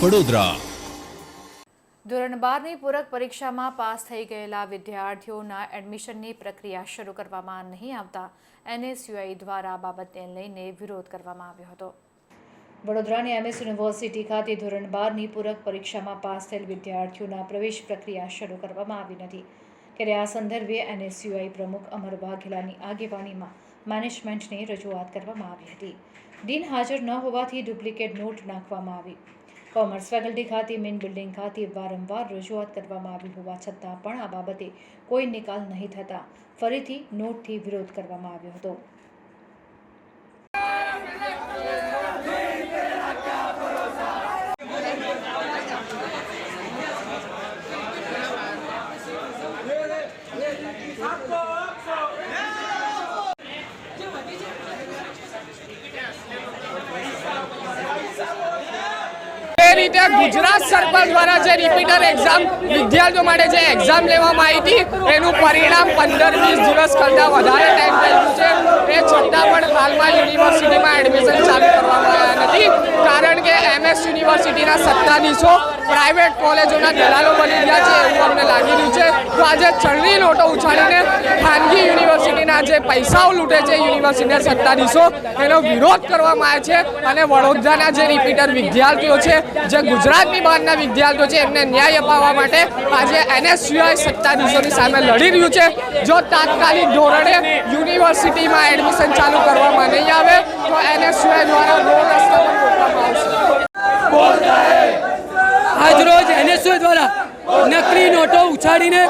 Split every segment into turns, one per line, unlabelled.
વડોદરા
ધોરણ બારની પૂરક પરીક્ષામાં પાસ થઈ ગયેલા વિદ્યાર્થીઓના એડમિશનની પ્રક્રિયા શરૂ કરવામાં નહીં આવતા. એનએસયુઆઈ દ્વારા બાબતને લઈને વિરોધ કરવામાં આવ્યો હતો. વડોદરાની એમએસ યુનિવર્સિટી ખાતે ધોરણ બારની પૂરક પરીક્ષામાં પાસ થયેલ વિદ્યાર્થીઓના પ્રવેશ પ્રક્રિયા શરૂ કરવામાં આવી નથી. ત્યારે આ સંદર્ભે એનએસયુઆઈ પ્રમુખ અમર વાઘેલાની આગેવાનીમાં મેનેજમેન્ટને રજૂઆત કરવામાં આવી હતી. ડીન હાજર ન હોવાથી ડુપ્લિકેટ નોટ નાખવામાં આવી. કોમર્સ ફેકલ્ટી ખાતે, મેઇન બિલ્ડિંગ ખાતે વારંવાર રજૂઆત કરવામાં આવી હોવા છતાં પણ આ બાબતે કોઈ નિકાલ નહીં થતા. ફરીથી નોટથી વિરોધ કરવામાં આવ્યો હતો
એ રીતે ગુજરાત સરકાર દ્વારા જે રિપીટર એક્ઝામ વિદ્યાર્થીઓ માટે જે એક્ઝામ લેવામાં આવી હતી, એનું પરિણામ પંદર વીસ દિવસ કરતાં વધારે ટાઈમ થયેલું છે. એ છતાં પણ હાલમાં યુનિવર્સિટીમાં એડમિશન ચાલુ કરવામાં આવ્યા નથી. કારણ કે એમએસ યુનિવર્સિટીના સત્તાધીશો પ્રાઇવેટ કોલેજોના દલાલો બની ગયા છે એવું અમને લાગી રહ્યું છે. તો આજે ચલણી નોટો ઉછાળીને જે પૈસાઓ લૂંટે છે યુનિવર્સિટીના સત્તાધીશો, એનો વિરોધ કરવામાં આવે છે અને વડોદરાના જે રિપીટર વિદ્યાર્થીઓ છે, જે ગુજરાતની બહારના વિદ્યાર્થીઓ છે, એમને ન્યાય અપાવવા માટે આજે એનએસયુઆઈ સત્તાધીશોની સામે લડી રહ્યું છે. જો તાત્કાલિક ધોરણે યુનિવર્સિટીમાં એડમિશન ચાલુ કરવામાં નહીં આવે, તો એનએસયુઆઈ દ્વારા રોડ રસ્તા પર રોકવામાં આવશે.
આજરોજ એનએસયુઆઈ દ્વારા નકલી નોટો ઉછાળીને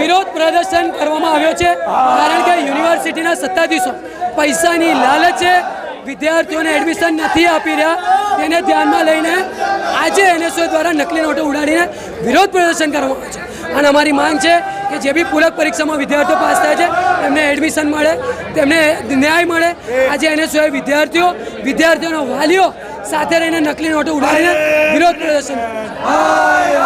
વિરોધ પ્રદર્શન કરવામાં આવ્યો છે. કારણ કે યુનિવર્સિટીના સત્તાધીશો પૈસાની લાલચે વિદ્યાર્થીઓને એડમિશન નથી આપી રહ્યા. તેને ધ્યાનમાં લઈને આજે એનએસઓ દ્વારા નકલી નોટો ઉડાડીને વિરોધ પ્રદર્શન કરવામાં આવે છે. અને અમારી માંગ છે કે જે બી પૂરક પરીક્ષામાં વિદ્યાર્થીઓ પાસ થાય છે, તેમને એડમિશન મળે, તેમને ન્યાય મળે. આજે એનએસયુ વિદ્યાર્થીઓ, વિદ્યાર્થીઓના વાલીઓ સાથે રહીને નકલી નોટો ઉડાડીને વિરોધ પ્રદર્શન છે.